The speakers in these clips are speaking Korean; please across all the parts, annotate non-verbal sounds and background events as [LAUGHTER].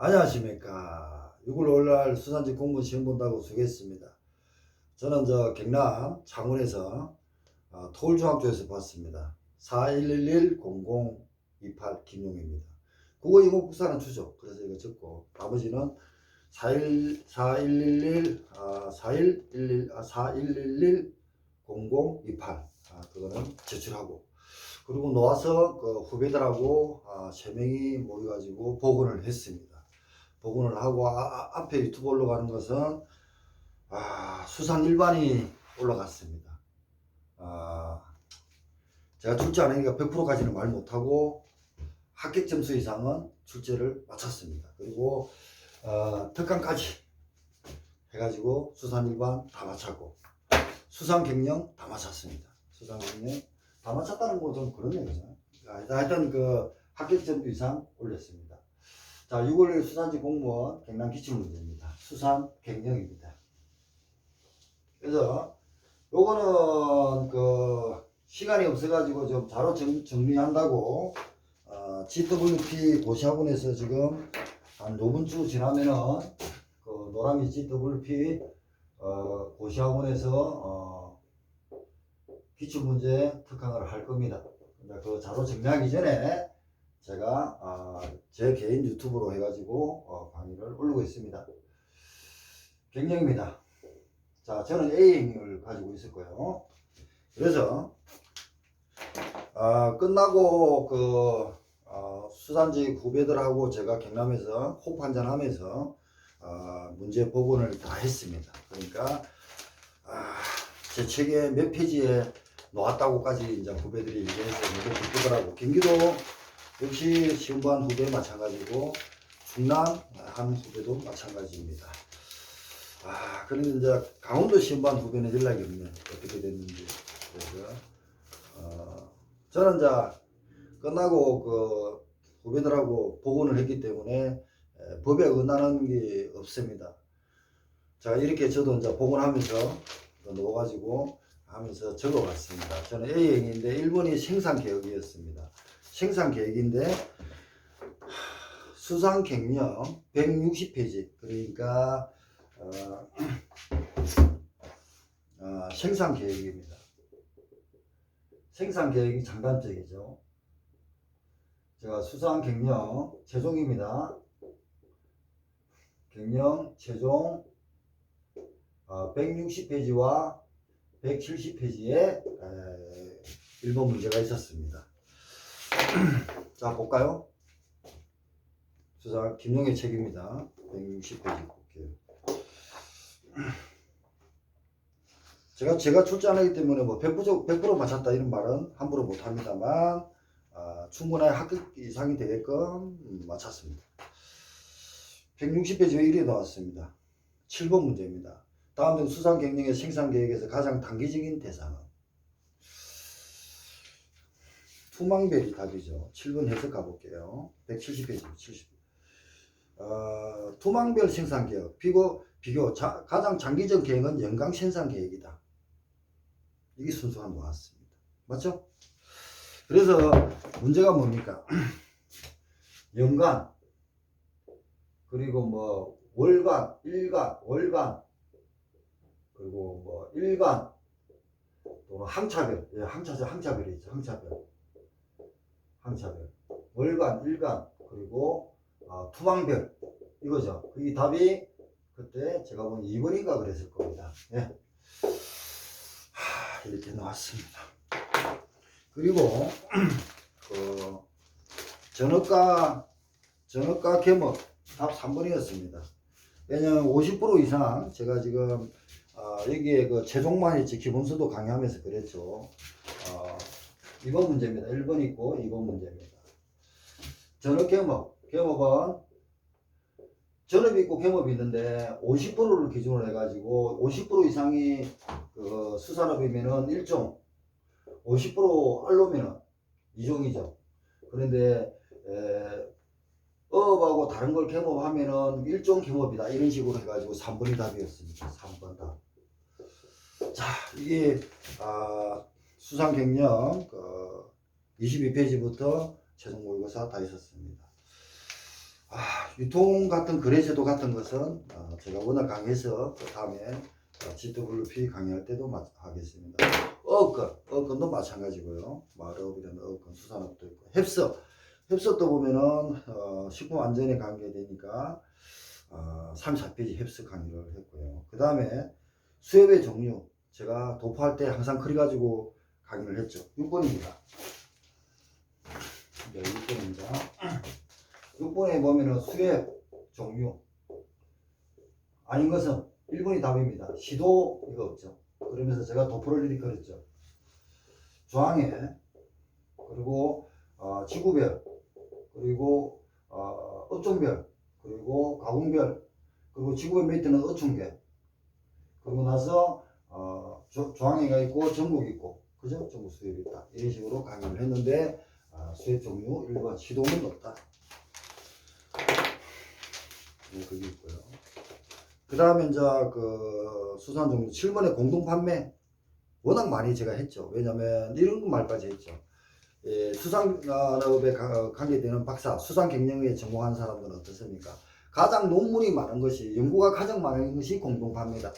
안녕하십니까. 6월 5일날 수산직 공무원 시험 본다고 소개했습니다. 저는 저 경남 창원에서 어, 토울중학교에서 봤습니다. 4111-0028 김용입니다. 국어, 영어, 국사는 주죠. 그래서 이거 적고 나머지는 41, 4111, 아, 4111, 아, 4111 0028 아, 그거는 제출하고 그리고 놓아서 그 후배들하고 아, 세 명이 모여가지고 복원을 했습니다. 복원을 하고 아, 아, 앞에 유튜브 올라가는 것은 아, 수상 일반이 올라갔습니다. 아, 제가 출제 안 하니까 100%까지는 말 못하고 합격 점수 이상은 출제를 마쳤습니다. 그리고 어, 특강까지 해가지고 수상 일반 다 마쳤고 수상 경영 다 마쳤습니다. 수상 경영 다 마쳤다는 그렇네요. 그죠? 아, 하여튼 그 합격 점수 이상 올렸습니다. 자, 6월 수산지 공무원 경남 기출문제입니다. 수산 경영입니다. 그래서 요거는 그 시간이 없어가지고 좀 자료 정, 정리한다고 어, GWP 고시학원에서 지금 한 요번 주 지나면은 그 노람이 GWP 어, 고시학원에서 어, 기출문제 특강을 할 겁니다. 근데 그 자료 정리하기 전에 제가 어, 제 개인 유튜브로 해가지고 어, 강의를 올리고 있습니다. 경영입니다. 자, 저는 A행을 가지고 있을 거예요. 그래서 아, 끝나고 그 어, 수산지 후배들하고 제가 경남에서 호프 한잔 하면서 어, 문제 복원을 다 했습니다. 그러니까 아, 제 책에 몇 페이지에 놓았다고까지 이제 후배들이 얘기해서 너무 기쁘더라고. 경기도 역시 시험반 후배 마찬가지고 충남 한 후배도 마찬가지입니다. 아, 그런데 이제 강원도 시험반 후배는 연락이 없네. 어떻게 됐는지. 그래서 어, 저는 이제 끝나고 그 후배들하고 복원을 했기 때문에 에, 법에 어긋나는 게 없습니다. 자 이렇게 저도 이제 복원하면서 또 넣어가지고 하면서 적어봤습니다. 저는 A행인데 1번이 생산계획이었습니다. 생산 계획인데 수상경영 160페이지 그러니까 어, [CLEARS THROAT] 어, 생산 계획입니다. 생산 계획이 장단적이죠. 제가 수상 경영 최종입니다. 경영 최종 어, 160페이지와 170페이지에 1번 문제가 있었습니다. 자 볼까요? 수상 김용의 책입니다. 160페이지 볼게요. 제가 제가 출제 안 하기 때문에 뭐 100% 100% 맞췄다 이런 말은 함부로 못 합니다만 아, 충분히 합격 이상이 되게끔 음, 맞췄습니다. 160페이지에 1이 나왔습니다. 7번 문제입니다. 다음 등 수상 경영의 생산 계획에서 가장 단기적인 대상은 투망별이 답이죠. 7번 해석 가볼게요. 170페이지 70. 어, 투망별 생산 계획 비교 비교 자, 가장 장기적 계획은 연간 생산 계획이다. 이게 순서가 나왔습니다. 맞죠? 그래서 문제가 뭡니까? [CLEARS THROAT] 연간 그리고 뭐 월간, 일간, 월간 그리고 뭐 일간 또는 항차별, 예, 항차별, 항차별이 있죠. 항차별, 항차별, 월간, 일간 그리고 어, 투망별 이거죠. 이 답이 그때 제가 본 2번인가 그랬을 겁니다. 예. 하, 이렇게 나왔습니다. 그리고 [CLEARS THROAT] 그 전업과 전업과 겸업 답 3번이었습니다. 왜냐면 50% 이상 제가 지금 어, 여기에 그 최종만 있지 기본서도 강의하면서 그랬죠. 어, 2번 문제입니다. 1번 있고 2번 문제입니다. 전업 겸업 겸업은 전업이 있고 겸업이 있는데 50%를 기준으로 해가지고 50% 이상이 그 수산업이면은 1종 50% 알로면은 2종이죠. 그런데 에, 어업하고 다른 걸 겸업하면은 1종 겸업이다. 이런 식으로 해가지고 3번이 답이었습니다. 3번 답. 자, 이게 아, 수상 경영 그 22페이지부터 최종 모의고사 다 있었습니다. 아, 유통 같은 거래제도 같은 것은 어, 제가 워낙 강해서 그 다음에 어, GWP 강의할 때도 마- 하겠습니다. 어건, 어건도 마찬가지고요. 마을업이 되면 어건, 수산업도 있고, 햅스, 햅스도 보면은 어, 식품 안전에 관계되니까 어, 34페이지 햅스 강의를 했고요. 그 다음에 수협의 종류, 제가 도포할 때 항상 그래가지고 강의를 했죠. 6번입니다. 네, 6번입니다. 6번에 보면은 수협 종류 아닌 것은 1번이 답입니다. 시도 이거 없죠. 그러면서 제가 도포를 이렇게 그렸죠. 조항에 그리고 어, 지구별 그리고 어, 업종별 그리고 가공별 그리고 지구별 밑에는 어촌계 그리고 나서 어, 조, 조항회가 있고 전국 있고 그죠? 전국 수협이 있다. 이런 식으로 강의를 했는데 아, 수협 종류 1번 시도는 없다. 네, 그게 있고요. 그 다음에 이제 그 수산 종류 7번에 공동 판매 워낙 많이 제가 했죠. 왜냐면 이런 말까지 했죠. 예, 수산업에 가- 관계되는 박사, 수산 경영에 전공한 사람들은 어떻습니까? 가장 논문이 많은 것이, 연구가 가장 많은 것이 공동 판매다.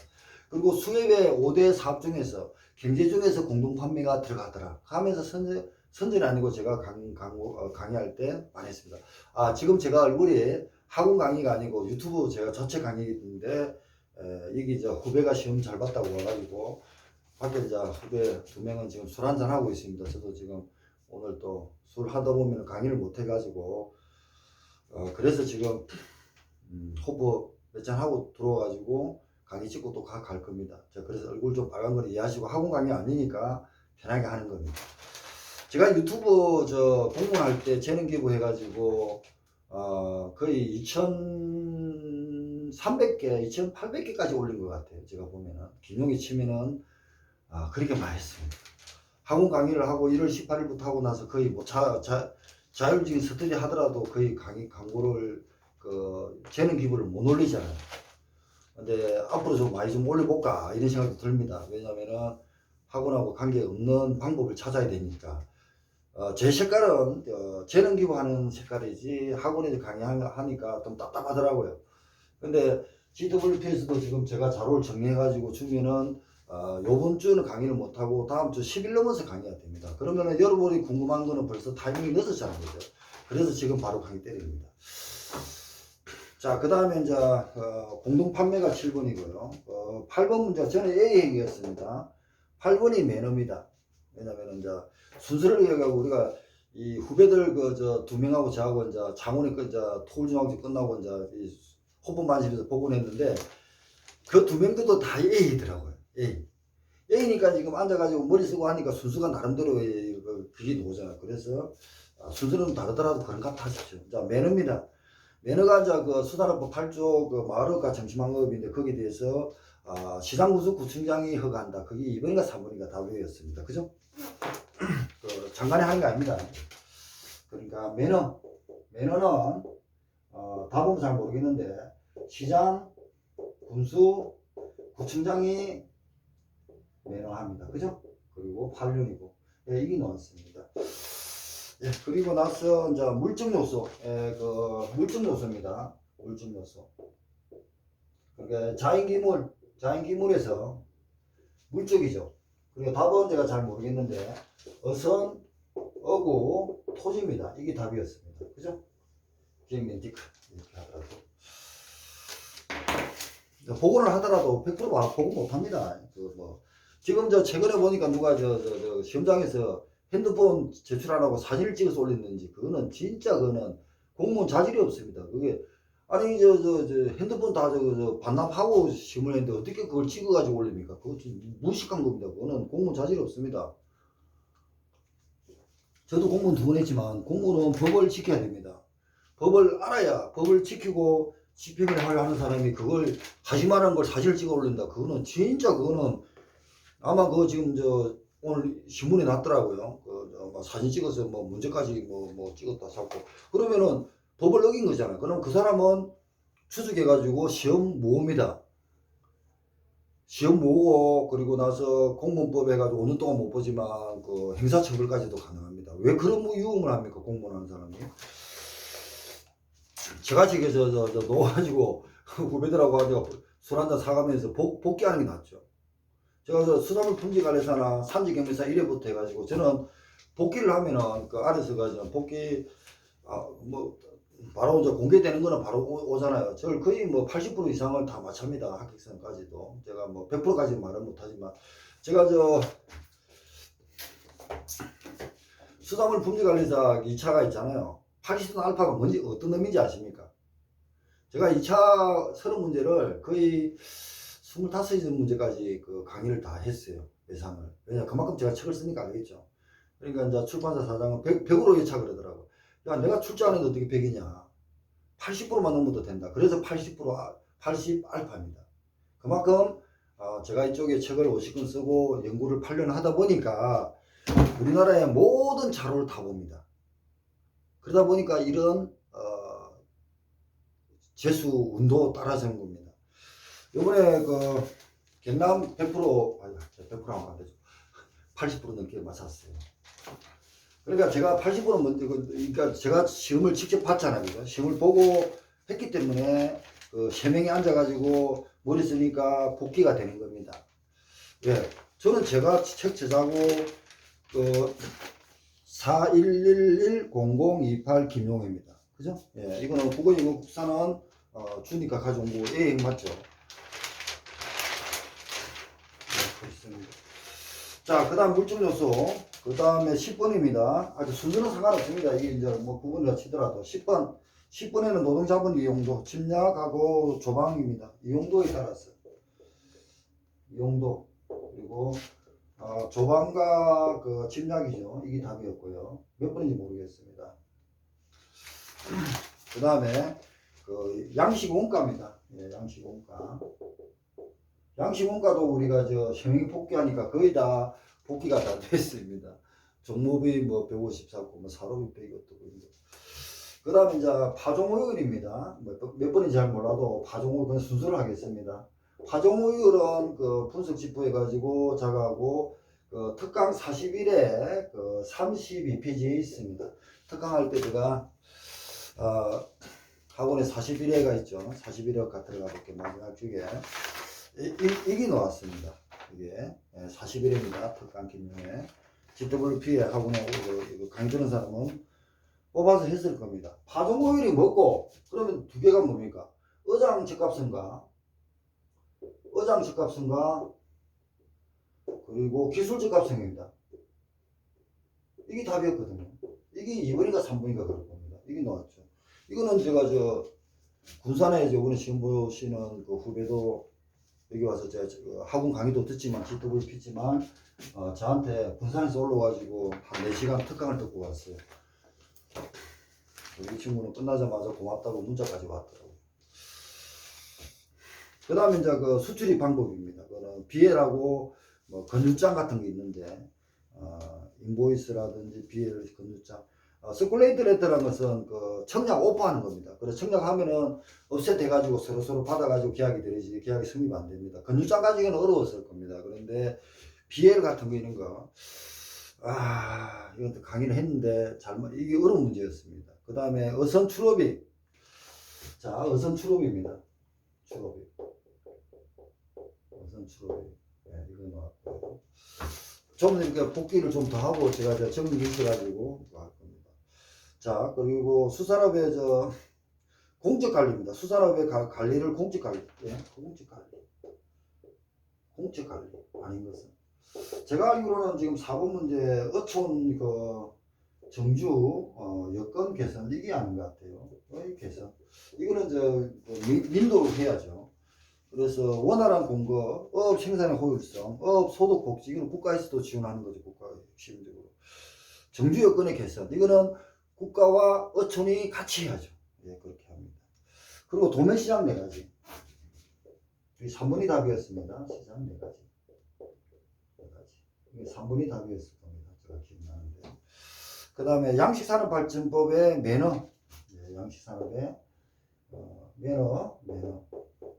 그리고 수협의 5대 사업 중에서 경제 중에서 공동 판매가 들어가더라. 하면서 선전, 선전이 아니고 제가 강, 강, 어, 강의할 때 많이 했습니다. 아, 지금 제가 얼굴이 학원 강의가 아니고 유튜브 제가 전체 강의인데, 에, 여기 저 후배가 시험 잘 봤다고 와가지고, 밖에 이제 후배 두 명은 지금 술 한잔 하고 있습니다. 저도 지금 오늘 또 술 하다 보면 강의를 못 해가지고, 어, 그래서 지금, 음, 호프 몇잔 하고 들어와가지고, 강의 찍고 또 갈 겁니다. 자, 그래서 얼굴 좀 빨간 걸 이해하시고 학원 강의 아니니까 편하게 하는 겁니다. 제가 유튜브 저 공부할 때 재능 기부 해가지고 어, 거의 2,300개, 2,800개까지 올린 것 같아요. 제가 보면은 김용희 치면은 아, 그렇게 많이 했습니다. 학원 강의를 하고 1월 18일부터 하고 나서 거의 뭐 자, 자, 자율적인 스터디 하더라도 거의 강의 광고를 그 재능 기부를 못 올리잖아요. 근데 앞으로 좀 많이 좀 올려볼까 이런 생각이 듭니다. 왜냐면은 학원하고 관계 없는 방법을 찾아야 되니까. 어, 제 색깔은 어, 재능 기부하는 색깔이지 학원에서 강의하니까 좀 답답하더라고요. 근데 GWP에서도 지금 제가 자료를 정리해가지고 주면은 어, 요번 주는 강의를 못하고 다음 주 10일 넘어서 강의가 됩니다. 그러면은 여러분이 궁금한 거는 벌써 타이밍이 늦었잖아요. 그래서 지금 바로 강의 때립니다. 자, 그 다음에 이제, 어, 공동 판매가 7번이고요. 어, 8번 문제, 저는 A 행위였습니다. 8번이 매너입니다. 왜냐면 이제, 순서를 이해하고 우리가 이 후배들 그 저 두 명하고 저하고 이제 장원에 그 이제 토울중학교 끝나고 이제 이 호법 만실에서 복원했는데 그 두 명들도 다 A더라고요. A. A니까 지금 앉아가지고 머리 쓰고 하니까 순서가 나름대로 이- 그 그게 나오잖아요. 그래서 아, 순서는 다르더라도 그런 것 하십시오. 자, 매너입니다. 매너가 이제 그 수산업법 8조 그 마을업과 정치망업인데 거기에 대해서 아, 시장구수 구청장이 허가한다. 그게 2번인가 3번인가 답이었습니다. 그죠? 그 장관이 하는 게 아닙니다. 그러니까 매너, 매너는 어, 답은 잘 모르겠는데 시장, 군수, 구청장이 매너합니다. 그죠? 그리고 8년이고 예, 이게 나왔습니다. 예, 그리고 나서 이제 물적 요소, 예, 그 물적 요소입니다. 물적 요소. 그러니까 자연기물, 자연기물에서 물적이죠. 그리고 답은 제가 잘 모르겠는데 어선, 어구, 토지입니다. 이게 답이었습니다. 그죠? 비행면티크 이렇게 하더라도 복원을 하더라도 100% 복원 못합니다. 그 뭐 지금 저 최근에 보니까 누가 저, 저, 저 시험장에서 핸드폰 제출하라고 사진을 찍어서 올렸는지 그거는 진짜 그거는 공무원 자질이 없습니다. 그게 아니 저저저 핸드폰 다 저거 저 반납하고 시험을 했는데 어떻게 그걸 찍어가지고 올립니까? 그거 좀 무식한 겁니다. 그거는 공무원 자질이 없습니다. 저도 공무원 두 번 했지만 공무원은 법을 지켜야 됩니다. 법을 알아야 법을 지키고 집행을 하려 하는 사람이 그걸 하지만한 걸 사실 찍어 올린다. 그거는 진짜 그거는 아마 그거 지금 저 오늘 신문에 났더라고요. 그 뭐 사진 찍어서 뭐 문제까지 뭐 뭐 찍었다 잡고 그러면은 법을 어긴 거잖아요. 그럼 그 사람은 추적해가지고 시험 모읍니다. 시험 모으고 그리고 나서 공무원법 해가지고 5년 동안 못 보지만 그 형사처벌까지도 가능합니다. 왜 그런 뭐 유흥을 합니까 공무원 하는 사람이? 제가 지금 저, 저, 저 놓아가지고 [LAUGHS] 후배들하고 술 한잔 사가면서 복, 복귀하는 게 낫죠. 제가 저 수산물 품질관리사나 산지경매사 1회부터 해가지고 저는 복귀를 하면은 그 아래서 가지고 복귀 아 뭐 바로 이제 공개되는 거는 바로 오, 잖아요 저를 거의 뭐 80% 이상을 다 마칩니다. 합격선까지도 제가 뭐 100%까지는 말은 못하지만 제가 저 수산물 품질관리사 2차가 있잖아요. 파키스탄 알파가 뭔지 어떤 놈인지 아십니까? 제가 2차 서른 문제를 거의 25개 문제까지 그 강의를 다 했어요. 예상을. 왜냐 그만큼 제가 책을 쓰니까 알겠죠. 그러니까 이제 출판사 사장은 100, 100으로 예차 그러더라고. 야 내가 출제하는데 어떻게 100이냐. 80%만 넘어도 된다. 그래서 80% 아- 80 알파입니다. 그만큼 어, 제가 이쪽에 책을 50권 쓰고 연구를 8년 하다 보니까 우리나라의 모든 자료를 다 봅니다. 그러다 보니까 이런 어, 재수 운도 따라서 한 겁니다. 요번에 그 경남 100% 아니 100% 하면 안 되죠. [LAUGHS] 80% 넘게 맞았어요. 그러니까 제가 80% 먼저 그- 그러니까 제가 시험을 직접 봤잖아요. 시험을 보고 했기 때문에 그세 명이 앉아가지고 머리 쓰니까 복귀가 되는 겁니다. 예, 저는 제가 책 제자고 그 41110028 김용입니다. 그죠? 예, 이거는 국어영어 국사는 어, 주니까 가져온 거 A 맞죠? 네, 그렇습니다. 자, 그 다음 물질 요소. 그 다음에 10번입니다. 아주 순서는 상관없습니다. 이게 이제 뭐 구분을 치더라도 10번. 10번에는 노동자본 이용도, 침략하고 조방입니다. 이용도에 따라서. 이용도. 그리고 어, 조방과 그 침략이죠. 이게 답이었고요. 몇 번인지 모르겠습니다. 그 다음에 그 양식 원가입니다. 예, 양식 원가. 양식 원가도 우리가 저 형이 복귀하니까 거의 다 복귀가 다 [LAUGHS] 됐습니다. 종목이 뭐 154고 뭐 사로비 100이 있고 그 다음에 이제 파종오율입니다. 몇, 몇 번인지 잘 몰라도 파종오율 그냥 순서를 하겠습니다. 파종오율은 그 분석 지포해가지고 작하고 그 특강 41에 그 32페이지에 있습니다. 특강할 때 제가 어, 학원에 41회가 있죠. 41회가 들어가 볼게요. 마지막 주에 이게 나왔습니다. 이게 41회입니다. 특강 김용에 GWP에 학원에 그, 그 강의 들은 사람은 뽑아서 했을 겁니다. 파종오일이 뭐고 그러면 두 개가 뭡니까? 어장 적합성과 어장 적합성과 그리고 기술 적합성입니다. 이게 답이었거든요. 이게 2번인가 3번인가 그럴 겁니다. 이게 나왔죠. 이거는 제가 저 군산에 이제 오늘 시험 보시는 그 후배도 여기 와서 제가 저 학원 강의도 듣지만 GWP지만 어, 저한테 군산에서 올라와가지고 한 4시간 특강을 듣고 왔어요. 이 친구는 끝나자마자 고맙다고 문자까지 왔더라고요. 그 다음에 이제 그 수출입 방법입니다. 그거는 BL하고 뭐 건율장 같은 게 있는데, 어, 인보이스라든지 BL 건율장. 어, 서큘레이트 레터라는 것은 그 청약 오퍼하는 겁니다. 그래서 청약하면은 업셋 해가지고 서로서로 받아가지고 계약이 되지 계약이 성립 안 됩니다. 건율장 가지고는 어려웠을 겁니다. 그런데 BL 같은 거 이런 거, 아, 이것도 강의를 했는데 잘못, 이게 어려운 문제였습니다. 그 다음에 어선 출업이. 자, 어선 출업입니다. 출업이. 어선 출업이. 네, 이거 나왔고. 좀 이렇게 복귀를 좀 더 하고 제가 저 정리 있어가지고 할 겁니다. 자, 그리고 수산업의 저 공적 관리입니다. 수산업의 가- 관리를 공적 관리. 예, 공적 관리. 공적 관리. 아닌 것은. 제가 알기로는 지금 4번 문제 어촌 그 정주 어, 여건 개선 이게 아닌 것 같아요. 어, 이 개선 이거는 저 민- 민도로 해야죠. 그래서 원활한 공거, 업 생산의 효율성, 업 소득 복지 이거는 국가에서도 지원하는 거죠. 국가 시민적으로 정주 여건의 개선 이거는 국가와 어촌이 같이 해야죠. 예, 그렇게 합니다. 그리고 도매 시장 네 가지. 이 3번이 답이었습니다. 시장 네 가지. 네 가지. 이게 3번이 답이었을 겁니다. 제가 기억나는데. 그 다음에 양식산업발전법의 매너. 예, 양식산업의 어, 매너, 매너.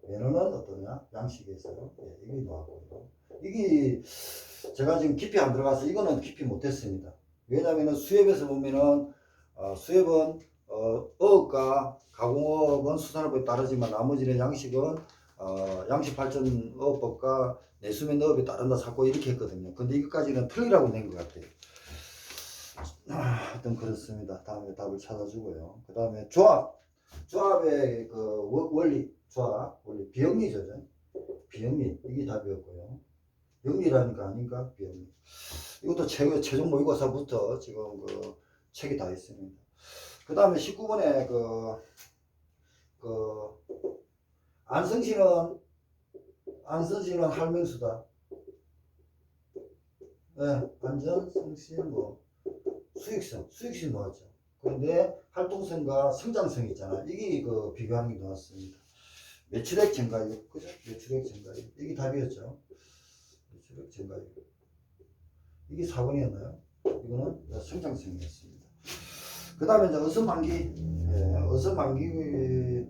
매너는 어떠냐? 양식에서. 예, 이게 나왔고요. 이게 제가 지금 깊이 안 들어가서 이거는 깊이 못했습니다. 왜냐면은 수협에서 보면은 어, 수협은 어, 어업과 가공업은 수산업에 따르지만 나머지는 양식은 어, 양식발전어업법과 내수면어업에 따른다 자꾸 이렇게 했거든요. 근데 이것까지는 틀리라고 낸 것 같아요. 아, 하여튼 그렇습니다. 다음에 답을 찾아주고요. 그 다음에 조합. 조합의 그 워- 원리, 조합, 원리, 비영리죠. 비영리. 이게 답이었고요. 영리라니까 아닌가? 비영리. 이것도 최, 최종 모의고사부터 지금 그 책이 다 있습니다. 그 다음에 19번에 그, 그, 안성시는, 안성시는 할명수다. 네, 안전, 성실, 뭐, 수익성, 수익성 나왔죠. 그런데 활동성과 성장성 있잖아. 이게 그 비교하는 게 나왔습니다. 매출액 증가율, 그죠? 매출액 증가율. 이게 답이었죠. 매출액 증가율. 이게 4번이었나요? 이거는 성장성이었습니다. 그 다음에 이제 어선 만기, 예, 어선 만기, 예,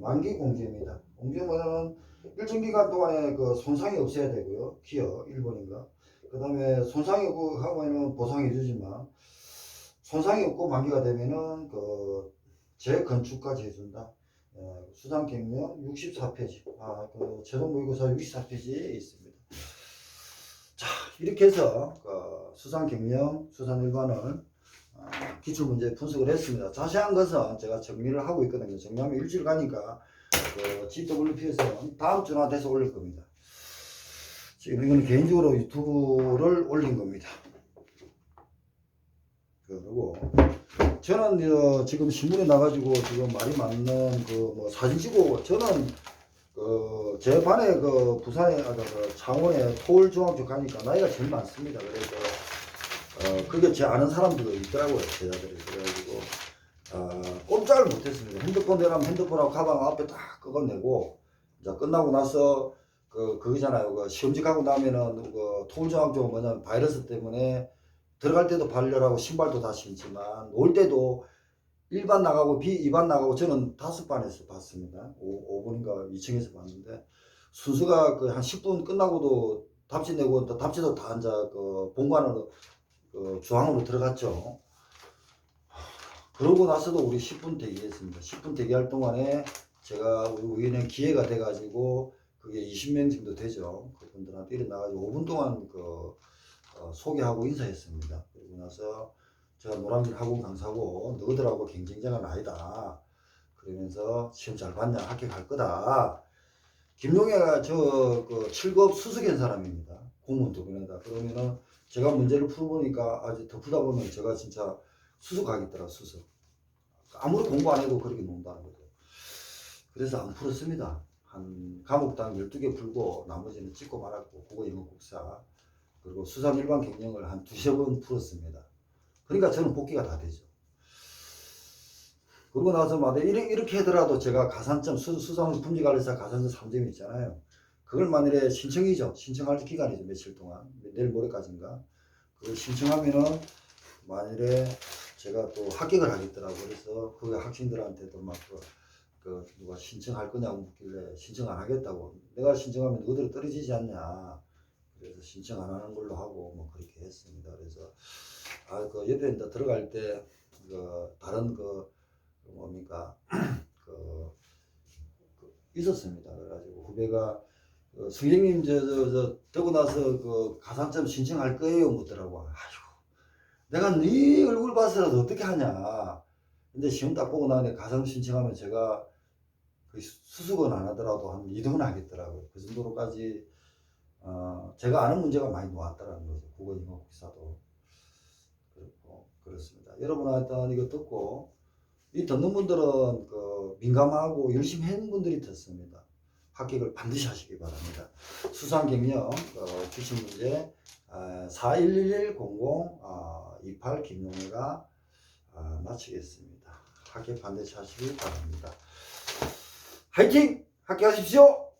만기 공제입니다. 공제는 일정 기간 동안에 그 손상이 없어야 되고요. 기어 1번인가. 그 다음에 손상이 없고 하면은 보상해 주지만 손상이 없고 만기가 되면은 그 재건축까지 해준다. 예, 수상 경력 64페이지. 아, 그 최종 모의고사 64페이지에 있습니다. 자, 이렇게 해서 그 수상 경영, 수상 일반을 어, 기출 문제 분석을 했습니다. 자세한 것은 제가 정리를 하고 있거든요. 정리하면 일주일 가니까 그 GWP에서 다음 주나 돼서 올릴 겁니다. 지금 이거는 개인적으로 유튜브를 올린 겁니다. 그리고 저는 어, 지금 신문에 나가지고 지금 말이 많는 그 뭐 사진 찍고 저는 그 제 반에 그 부산에 아, 그 창원에 서울 중학교 가니까 나이가 제일 많습니다. 그래서 어 그게 제 아는 사람들도 있더라고요 제자들이 그래가지고 어, 꼼짝을 못했습니다. 핸드폰 대라면 핸드폰하고 가방 앞에 딱 끄어내고 이제 끝나고 나서 그 그거잖아요. 그 시험지 가고 나면은 그 토울중학교 뭐냐 바이러스 때문에 들어갈 때도 발열하고 신발도 다 신지만 올 때도 1반 나가고 B 2반 나가고 저는 다섯 반에서 봤습니다. 5, 5분인가 2층에서 봤는데 순수가 그 한 10분 끝나고도 답지 내고 또 답지도 다 앉아 그 본관으로 그 주항으로 들어갔죠. 그러고 나서도 우리 10분 대기했습니다. 10분 대기할 동안에 제가 우리 우연히 기회가 돼가지고 그게 20명 정도 되죠. 그분들한테 일어나가지고 5분 동안 그 어, 소개하고 인사했습니다. 그리고 나서 제가 노란길 학원 강사고 너희들하고 경쟁자가 아니다. 그러면서 시험 잘 봤냐 합격할 거다. 김용애가 저그 7급 수석한 사람입니다. 공무원 두 분이다. 그러면은 제가 문제를 풀어보니까 더 풀다 보면 제가 진짜 수석하겠더라 수석. 아무리 공부 안 해도 그렇게 논다는 거죠. 그래서 안 풀었습니다. 한 과목당 12개 풀고 나머지는 찍고 말았고 국어 영어 국사 그리고 수상 일반 경영을 한 두세 번 풀었습니다. 그러니까 저는 복귀가 다 되죠. 그러고 나서 막 이렇게, 이렇게 하더라도 제가 가산점 수, 수상 분지관리사 가산점 3점 있잖아요. 그걸 만일에 신청이죠. 신청할 기간이죠. 며칠 동안. 내일 모레까지인가. 그걸 신청하면은 만일에 제가 또 합격을 하겠더라고. 그래서 그 학생들한테도 막 그, 그 누가 신청할 거냐고 묻길래 신청 안 하겠다고. 내가 신청하면 너희들 떨어지지 않냐. 그래서 신청 안 하는 걸로 하고 뭐 그렇게 했습니다. 그래서 아 그 옆에 이제 들어갈 때 그 다른 그, 그 뭡니까 [CLEARS THROAT] 그, 그 있었습니다. 그래가지고 후배가 그 선생님 저저 저 되고 나서 그 가산점 신청할 거예요 묻더라고. 아이고 내가 네 얼굴 봐서라도 어떻게 하냐. 근데 시험 딱 보고 나니 가산 신청하면 제가 그 수습은 안 하더라도 한 2등은 하겠더라고요. 그 정도로까지 어, 제가 아는 문제가 많이 나왔다라는 거죠. 국어, 영어, 국사도. 그렇고, 그렇습니다. 여러분 하여튼 이거 듣고, 이 듣는 분들은 그 민감하고 열심히 하는 분들이 듣습니다. 합격을 반드시 하시기 바랍니다. 수상 경력, 어, 기출 문제, 아, 411100, 아, 28 김용래가 아, 마치겠습니다. 합격 반드시 하시기 바랍니다. 화이팅! 합격하십시오!